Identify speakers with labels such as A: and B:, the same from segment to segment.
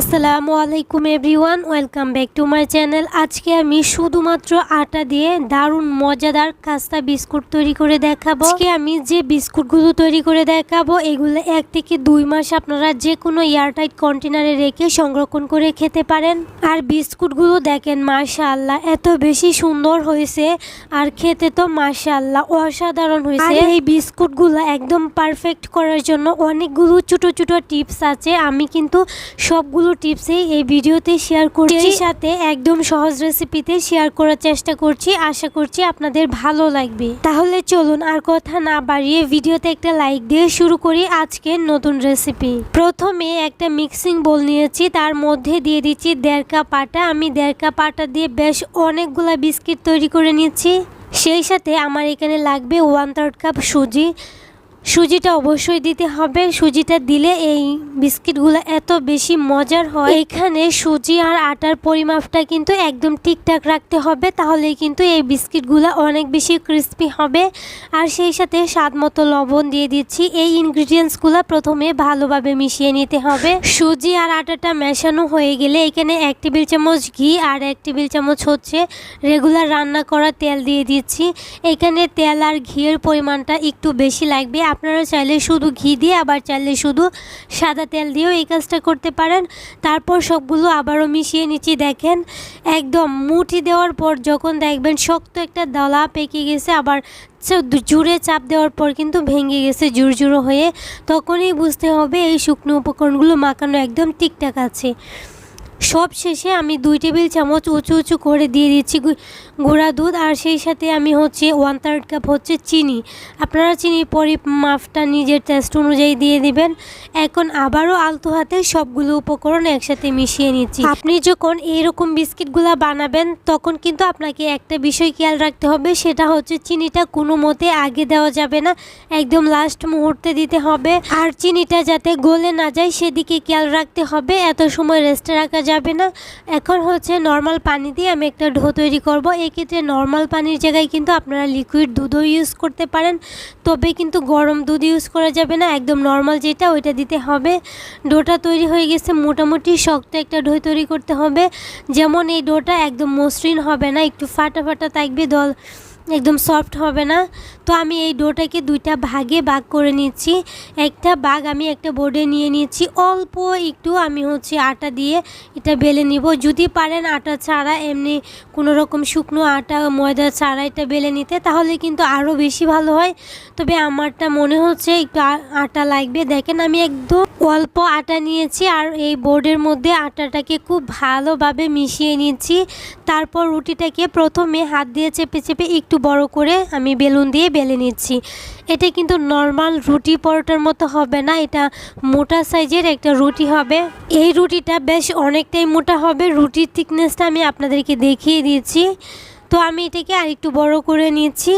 A: আসসালামু আলাইকুম everyone, welcome back to my channel. আজকে আমি শুধুমাত্র আটা দিয়ে দারুণ মজাদার কাস্তা বিস্কুট তৈরি করে দেখাবো। আজকে আমি যে বিস্কুটগুলো তৈরি করে দেখাবো, এগুলো এক থেকে দুই মাস আপনারা যে কোনো এয়ারটাইট কন্টেনারে রেখে সংরক্ষণ করে খেতে পারেন। আর বিস্কুটগুলো দেখেন, মাশাআল্লাহ, এত বেশি সুন্দর হয়েছে। আর খেতে তো মাশাআল্লাহ অসাধারণ হয়েছে। এই বিস্কুটগুলো একদম পারফেক্ট করার জন্য অনেকগুলো ছোট ছোট টিপস আছে। আমি কিন্তু সবগুলো টিপসই এই ভিডিওতে শেয়ার করছি। সাথে একদম সহজ রেসিপিতে শেয়ার করার চেষ্টা করছি। আশা করছি আপনাদের ভালো লাগবে। তাহলে চলুন আর কথা না বাড়িয়ে ভিডিওতে একটা লাইক দিয়ে শুরু করি আজকের নতুন রেসিপি প্রথমে একটা মিক্সিং বোল নিয়েছি। তার মধ্যে দিয়ে দিচ্ছি দেড় কাপ আটা। আমি দেড় কাপ আটা দিয়ে বেশ অনেকগুলা বিস্কিট তৈরি করে নিচ্ছি। সেই সাথে আমার এখানে লাগবে ওয়ান থার্ড কাপ সুজি। সুজিটা অবশ্যই দিতে হবে। সুজিটা দিলে এই বিস্কিটগুলো এত বেশি মজার হয়। এখানে সুজি আর আটার পরিমাপটা কিন্তু একদম ঠিকঠাক রাখতে হবে। তাহলে কিন্তু এই বিস্কিটগুলো অনেক বেশি ক্রিস্পি হবে। আর সেই সাথে স্বাদ মতো লবণ দিয়ে দিচ্ছি। এই ইনগ্রিডিয়েন্টসগুলো প্রথমে ভালোভাবে মিশিয়ে নিতে হবে। সুজি আর আটাটা মেশানো হয়ে গেলে এখানে এক টেবিল চামচ ঘি আর এক টেবিল চামচ হচ্ছে রেগুলার রান্না করা তেল দিয়ে দিচ্ছি। এখানে তেল আর ঘিয়ের পরিমাণটা একটু বেশি লাগবে। আপনারা চাইলে শুধু ঘি দিয়ে, আবার চাইলে শুধু সাদা তেল দিয়েও এই কাজটা করতে পারেন। তারপর সবগুলো আবারও মিশিয়ে নিচ্ছি। দেখেন, একদম মুঠি দেওয়ার পর যখন দেখবেন শক্ত একটা দলা পেকে গেছে, আবার জুড়ে চাপ দেওয়ার পর কিন্তু ভেঙে গেছে জুড় জুড়ো হয়ে, তখনই বুঝতে হবে এই শুকনো উপকরণগুলো মাখানো একদম ঠিকঠাক আছে। সব শেষে আমি দুই টেবিল চামচ উঁচু উঁচু করে দিয়ে দিচ্ছি গুঁড়া দুধ, আর সেই সাথে আমি হচ্ছে ওয়ান থার্ড কাপ হচ্ছে চিনি। আপনারা চিনি চিনির পরিমাপটা নিজের টেস্ট অনুযায়ী দিয়ে দিবেন। এখন আবারও আলতো হাতে সবগুলো উপকরণ একসাথে মিশিয়ে নিচ্ছি। আপনি যখন এইরকম বিস্কিটগুলো বানাবেন, তখন কিন্তু আপনাকে একটা বিষয় খেয়াল রাখতে হবে, সেটা হচ্ছে চিনিটা কোনো মতে আগে দেওয়া যাবে না, একদম লাস্ট মুহূর্তে দিতে হবে। আর চিনিটা যাতে গলে না যায়, সেদিকে খেয়াল রাখতে হবে। এত সময় রেস্টে রাখা যাবে না। এখন হচ্ছে নর্মাল পানি দিয়ে আমি একটা ঢো তৈরি করব। এক্ষেত্রে নর্মাল পানির জায়গায় কিন্তু আপনারা লিকুইড দুধও ইউজ করতে পারেন। তবে কিন্তু গরম দুধ ইউজ করা যাবে না। একদম নর্মাল যেটা, ওইটা দিতে হবে। ডোটা তৈরি হয়ে গেছে। মোটামুটি শক্ত একটা ডো তৈরি করতে হবে। যেমন এই ডোটা একদম মসৃণ হবে না। একটু ফাটা ফাটা থাকবে। দল একদম সফট হবে না। তো আমি এই ডোটাকে দুইটা ভাগে ভাগ করে নিচ্ছি। একটা ভাগ আমি একটা বোর্ডে নিয়ে নিচ্ছি। অল্প একটু আমি হচ্ছে আটা দিয়ে এটা বেলে নিব। যদি পারেন আটা ছাড়া, এমনি কোনো রকম শুকনো আটা, ময়দা ছাড়া এটা বেলে নিতে, তাহলে কিন্তু আরও বেশি ভালো হয়। তবে আমারটা মনে হচ্ছে একটু আটা লাগবে। দেখেন আমি একদম অল্প আটা নিয়েছি আর এই বোর্ডের মধ্যে আটাটাকে খুব ভালোভাবে মিশিয়ে নিচ্ছি। তারপর রুটিটাকে প্রথমে হাত দিয়ে চেপে চেপে একটু বড় করে আমি বেলুন দিয়ে বেলে নিচ্ছি। এটা কিন্তু নর্মাল রুটি পরোটার মতো হবে না, এটা মোটা সাইজের একটা রুটি হবে। এই রুটিটা বেশ অনেকটাই মোটা হবে, রুটির থিকনেসটা আমি আপনাদেরকে দেখিয়ে দিচ্ছি। তো আমি এটাকে আরেকটু বড় করে নিচ্ছি।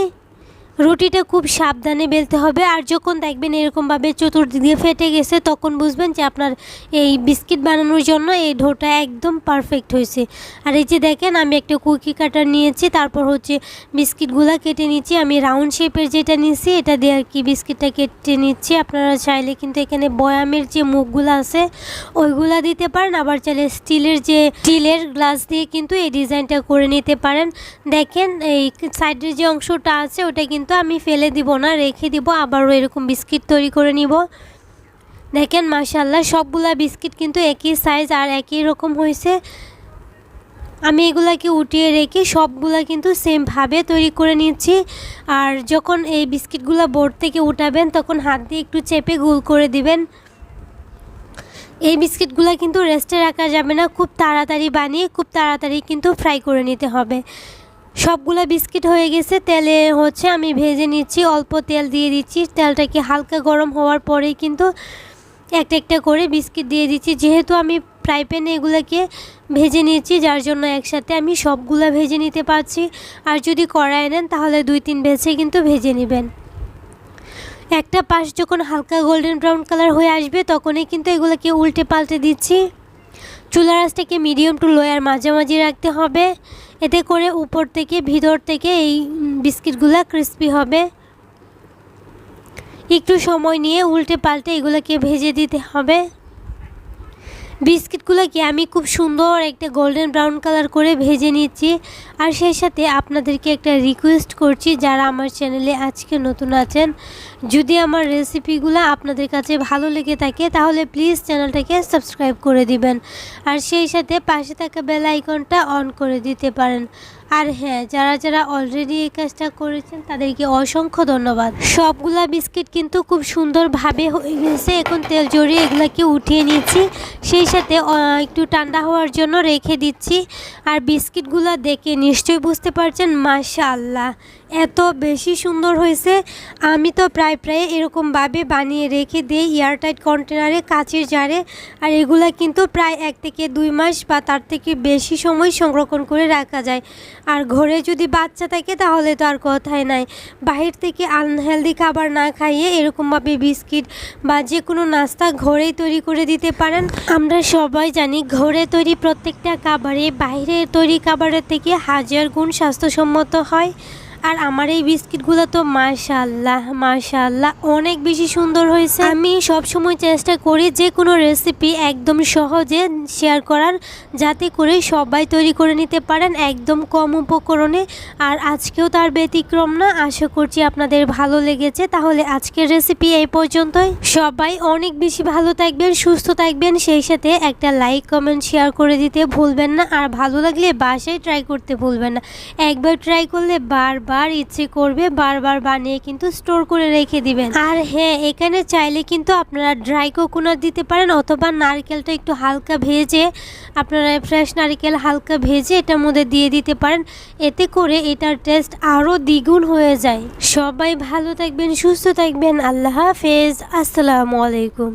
A: রুটিটা খুব সাবধানে বেলতে হবে। আর যখন দেখবেন এরকমভাবে চতুর্দিক দিয়ে ফেটে গেছে, তখন বুঝবেন যে আপনার এই বিস্কিট বানানোর জন্য এই ঢোটা একদম পারফেক্ট হয়েছে। আর এই যে দেখেন, আমি একটা কুকি কাটার নিয়েছি, তারপর হচ্ছে বিস্কিটগুলো কেটে নিচ্ছি। আমি রাউন্ড শেপের যেটা নিয়েছি, এটা দিয়ে আর কি বিস্কিটটা কেটে নিচ্ছি। আপনারা চাইলে কিন্তু এখানে বয়ামের যে মুখগুলো আছে, ওইগুলা দিতে পারেন। আবার চাইলে স্টিলের যে স্টিলের গ্লাস দিয়ে কিন্তু এই ডিজাইনটা করে নিতে পারেন। দেখেন, এই সাইডের যে অংশটা আছে, ওটা কিন্তু আমি ফেলে দিব না, রেখে দিব, আবারও এরকম বিস্কিট তৈরি করে নিব। দেখেন মাশাল্লাহ সবগুলা বিস্কিট কিন্তু একই সাইজ আর একই রকম হয়েছে। আমি এগুলাকে উঠিয়ে রেখে সবগুলা কিন্তু সেমভাবে তৈরি করে নিচ্ছি। আর যখন এই বিস্কিটগুলো বোর্ড থেকে উঠাবেন, তখন হাত দিয়ে একটু চেপে গোল করে দিবেন। এই বিস্কিটগুলো কিন্তু রেস্টে রাখা যাবে না, খুব তাড়াতাড়ি বানিয়ে, খুব তাড়াতাড়ি কিন্তু ফ্রাই করে নিতে হবে। সবগুলো বিস্কিট হয়ে গেছে। তেলে হচ্ছে আমি ভেজে নিচ্ছি, অল্প তেল দিয়ে দিচ্ছি। তেলটাকে হালকা গরম হওয়ার পরেই কিন্তু একটা একটা করে বিস্কিট দিয়ে দিচ্ছি। যেহেতু আমি ফ্রাই প্যানে এগুলোকে ভেজে নিয়েছি, যার জন্য একসাথে আমি সবগুলো ভেজে নিতে পারছি। আর যদি কড়াই নেন, তাহলে দুই তিন বেছে কিন্তু ভেজে নেবেন। একটা পাশ যখন হালকা গোল্ডেন ব্রাউন কালার হয়ে আসবে, তখনই কিন্তু এগুলোকে উল্টে পাল্টে দিচ্ছি। চুলা রাসটাকে মিডিয়াম টু লোয়ার মাঝামাঝি রাখতে হবে। এতে করে উপর থেকে ভিতর থেকে এই বিস্কিটগুলা ক্রিস্পি হবে। একটু সময় নিয়ে উল্টে পাল্টে এগুলোকে ভেজে দিতে হবে। বিস্কিটগুলোকে আমি খুব সুন্দর একটা গোল্ডেন ব্রাউন কালার করে ভেজে নিচ্ছি। আর সেই সাথে আপনাদেরকে একটা রিকোয়েস্ট করছি, যারা আমার চ্যানেলে আজকে নতুন আছেন, যদি আমার রেসিপিগুলো আপনাদের কাছে ভালো লেগে থাকে, তাহলে প্লিজ চ্যানেলটাকে সাবস্ক্রাইব করে দিবেন। আর সেই সাথে পাশে থাকা বেল আইকনটা অন করে দিতে পারেন। আর হ্যাঁ যারা যারা অলরেডি এই কাজটা করেছেন, তাদেরকে অসংখ্য ধন্যবাদ। সবগুলা বিস্কিট কিন্তু খুব সুন্দরভাবে হয়ে গেছে। এখন তেল জড়িয়ে এগুলাকে উঠিয়ে নিচ্ছি সেই সাথে একটু ঠান্ডা হওয়ার জন্য রেখে দিচ্ছি। আর বিস্কিটগুলো দেখে নিশ্চয়ই বুঝতে পারছেন, মাশাআল্লাহ, এত বেশি সুন্দর হয়েছে। আমি তো প্রায় প্রায় এরকমভাবে বানিয়ে রেখে দিই এয়ারটাইট কন্টেনারে কাচের জারে। আর এগুলা কিন্তু প্রায় এক থেকে দুই মাস বা তার থেকে বেশি সময় সংরক্ষণ করে রাখা যায়। আর ঘরে যদি বাচ্চা থাকে তাহলে তো আর কথাই নাই। বাহির থেকে আনহেলদি খাবার না খাইয়ে এরকমভাবে বিস্কিট বা যে কোনো নাস্তা ঘরেই তৈরি করে দিতে পারেন। আমরা সবাই জানি ঘরে তৈরি প্রত্যেকটা খাবারে বাইরে তৈরি খাবারের থেকে হাজার গুণ স্বাস্থ্যসম্মত হয়। আর আমার এই বিস্কিটগুলো তো মাশাল্লাহ মাশাল্লাহ অনেক বেশি সুন্দর হয়েছে। আমি সব সময় চেষ্টা করি যে কোনো রেসিপি একদম সহজে শেয়ার করার, যাতে করে সবাই তৈরি করে নিতে পারেন একদম কম উপকরণে। আর আজকেও তার ব্যতিক্রম না, আশা করছি আপনাদের ভালো লেগেছে। তাহলে আজকের রেসিপি এই পর্যন্তই। সবাই অনেক বেশি ভালো থাকবেন, সুস্থ থাকবেন। সেই সাথে একটা লাইক কমেন্ট শেয়ার করে দিতে ভুলবেন না। আর ভালো লাগলে বাসায় ট্রাই করতে ভুলবেন না। একবার ট্রাই করলে বারবার ইচ্ছে করবে বারবার বানিয়ে কিন্তু স্টোর করে রেখে দিবেন। আর হ্যাঁ এখানে চাইলে কিন্তু আপনারা ড্রাই কোকোনাট দিতে পারেন অথবা নারকেলটা একটু হালকা ভেজে, আপনারা ফ্রেশ নারকেল হালকা ভেজে এটার মধ্যে দিয়ে দিতে পারেন। এতে করে এটার টেস্ট আরও দ্বিগুণ হয়ে যায়। সবাই ভালো থাকবেন, সুস্থ থাকবেন। আল্লাহ হাফেজ। আসসালামু আলাইকুম।